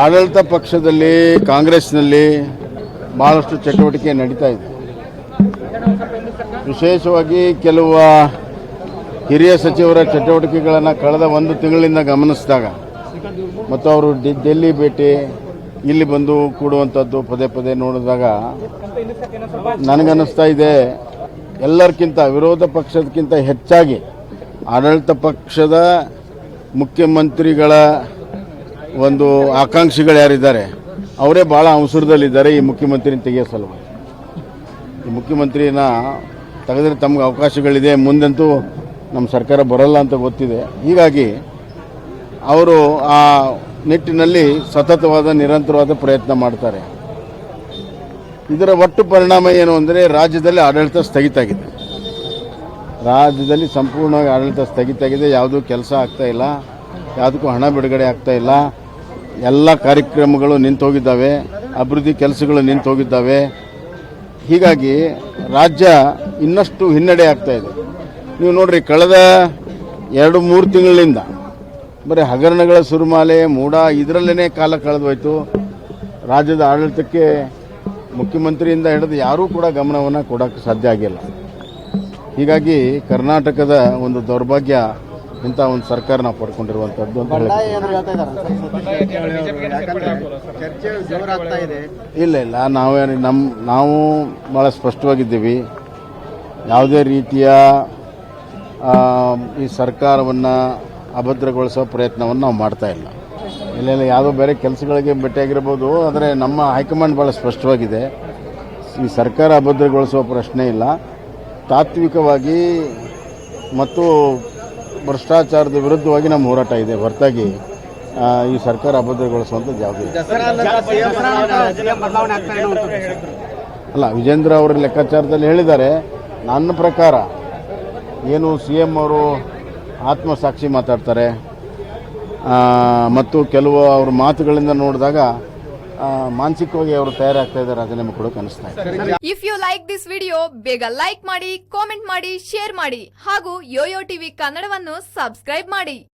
ಆಡಳಿತ ಪಕ್ಷದಲ್ಲಿ, ಕಾಂಗ್ರೆಸ್ನಲ್ಲಿ ಭಾಳಷ್ಟು ಚಟುವಟಿಕೆ ನಡೀತಾ ಇದೆ. ವಿಶೇಷವಾಗಿ ಕೆಲವು ಹಿರಿಯ ಸಚಿವರ ಚಟುವಟಿಕೆಗಳನ್ನು ಕಳೆದ ಒಂದು ತಿಂಗಳಿಂದ ಗಮನಿಸಿದಾಗ, ಮತ್ತು ಅವರು ಡೆಲ್ಲಿ ಭೇಟಿ, ಇಲ್ಲಿ ಬಂದು ಕೂಡುವಂಥದ್ದು ಪದೇ ಪದೇ ನೋಡಿದಾಗ ನನಗನ್ನಿಸ್ತಾ ಇದೆ ಎಲ್ಲರಿಗಿಂತ ವಿರೋಧ ಪಕ್ಷದಕ್ಕಿಂತ ಹೆಚ್ಚಾಗಿ ಆಡಳಿತ ಪಕ್ಷದ ಮುಖ್ಯಮಂತ್ರಿಗಳ ಒಂದು ಆಕಾಂಕ್ಷಿಗಳು ಯಾರಿದ್ದಾರೆ, ಅವರೇ ಭಾಳ ಅವಸರದಲ್ಲಿದ್ದಾರೆ ಈ ಮುಖ್ಯಮಂತ್ರಿನ ತೆಗೆಯೋ ಸಲುವಾಗಿ. ಈ ಮುಖ್ಯಮಂತ್ರಿನ ತೆಗೆದ್ರೆ ತಮ್ಗೆ ಅವಕಾಶಗಳಿದೆ, ಮುಂದಂತೂ ನಮ್ಮ ಸರ್ಕಾರ ಬರಲ್ಲ ಅಂತ ಗೊತ್ತಿದೆ. ಹೀಗಾಗಿ ಅವರು ಆ ನಿಟ್ಟಿನಲ್ಲಿ ಸತತವಾದ, ನಿರಂತರವಾದ ಪ್ರಯತ್ನ ಮಾಡ್ತಾರೆ. ಇದರ ಒಟ್ಟು ಪರಿಣಾಮ ಏನು ಅಂದರೆ ರಾಜ್ಯದಲ್ಲಿ ಆಡಳಿತ ಸ್ಥಗಿತ ಆಗಿದೆ. ರಾಜ್ಯದಲ್ಲಿ ಸಂಪೂರ್ಣವಾಗಿ ಆಡಳಿತ ಸ್ಥಗಿತ ಆಗಿದೆ, ಯಾವುದೂ ಕೆಲಸ ಆಗ್ತಾಯಿಲ್ಲ ಯಾವುದಕ್ಕೂ ಹಣ ಬಿಡುಗಡೆ ಆಗ್ತಾ ಇಲ್ಲ. ಎಲ್ಲ ಕಾರ್ಯಕ್ರಮಗಳು ನಿಂತೋಗಿದ್ದಾವೆ, ಅಭಿವೃದ್ಧಿ ಕೆಲಸಗಳು ನಿಂತೋಗಿದ್ದಾವೆ. ಹೀಗಾಗಿ ರಾಜ್ಯ ಇನ್ನಷ್ಟು ಹಿನ್ನಡೆ ಆಗ್ತಾ ಇದೆ. ನೀವು ನೋಡ್ರಿ, ಕಳೆದ ಎರಡು ಮೂರು ತಿಂಗಳಿಂದ ಬರೀ ಹಗರಣಗಳ ಸುರುಮಾಲೆ, ಮೂಡ ಇದರಲ್ಲೇ ಕಾಲ ಕಳೆದೋಯ್ತು. ರಾಜ್ಯದ ಆಡಳಿತಕ್ಕೆ ಮುಖ್ಯಮಂತ್ರಿಯಿಂದ ಹಿಡಿದು ಯಾರೂ ಕೂಡ ಗಮನವನ್ನು ಕೊಡೋಕ್ಕೆ ಸಾಧ್ಯ ಆಗಿಲ್ಲ. ಹೀಗಾಗಿ ಕರ್ನಾಟಕದ ಒಂದು ದೌರ್ಭಾಗ್ಯ ಇಂಥ ಒಂದು ಸರ್ಕಾರ ನಾವು ಪಡ್ಕೊಂಡಿರುವಂಥದ್ದು ಅಂತ ಇಲ್ಲ ಇಲ್ಲ ನಾವೇ ನಮ್ಮ ನಾವು ಭಾಳ ಸ್ಪಷ್ಟವಾಗಿದ್ದೀವಿ. ಯಾವುದೇ ರೀತಿಯ ಈ ಸರ್ಕಾರವನ್ನು ಅಭದ್ರಗೊಳಿಸೋ ಪ್ರಯತ್ನವನ್ನು ನಾವು ಮಾಡ್ತಾ ಇಲ್ಲ. ಇಲ್ಲ ಇಲ್ಲ ಯಾವುದೋ ಬೇರೆ ಕೆಲಸಗಳಿಗೆ ಭೇಟಿಯಾಗಿರ್ಬೋದು ಆದರೆ ನಮ್ಮ ಹೈಕಮಾಂಡ್ ಭಾಳ ಸ್ಪಷ್ಟವಾಗಿದೆ. ಈ ಸರ್ಕಾರ ಅಭದ್ರಗೊಳಿಸುವ ಪ್ರಶ್ನೆ ಇಲ್ಲ. ತಾತ್ವಿಕವಾಗಿ ಮತ್ತು ಭ್ರಷ್ಟಾಚಾರದ ವಿರುದ್ಧವಾಗಿ ನಮ್ಮ ಹೋರಾಟ ಇದೆ. ಹೊರತಾಗಿ ಈ ಸರ್ಕಾರ ಅಭದ್ರಗೊಳಿಸುವಂಥ ಅನ್ನುವಂಥದ್ದು. ಅಲ್ಲ ವಿಜೇಂದ್ರ ಅವರ ಲೆಕ್ಕಾಚಾರದಲ್ಲಿ ಹೇಳಿದ್ದಾರೆ. ನನ್ನ ಪ್ರಕಾರ ಏನು ಸಿ ಎಂ ಅವರು ಆತ್ಮಸಾಕ್ಷಿ ಮಾತಾಡ್ತಾರೆ ಮತ್ತು ಕೆಲವು ಅವ್ರ ಮಾತುಗಳಿಂದ ನೋಡಿದಾಗ ಮಾನಸಿಕವಾಗಿ ಅವರು ತಯಾರಾಗ್ತಾ ಇದ್ದಾರೆ ರಾಜೀನಾಮೆ ಕೂಡ ಅನಿಸ್ತಾ ಇದೆ. If you like this video ಬೇಗ ಲೈಕ್ ಮಾಡಿ ಕಾಮೆಂಟ್ ಮಾಡಿ ಶೇರ್ ಮಾಡಿ. ಹಾಗೂ ಯೋಯೋ ಟಿವಿ ಕನ್ನಡವನ್ನು ಸಬ್ಸ್ಕ್ರೈಬ್ ಮಾಡಿ.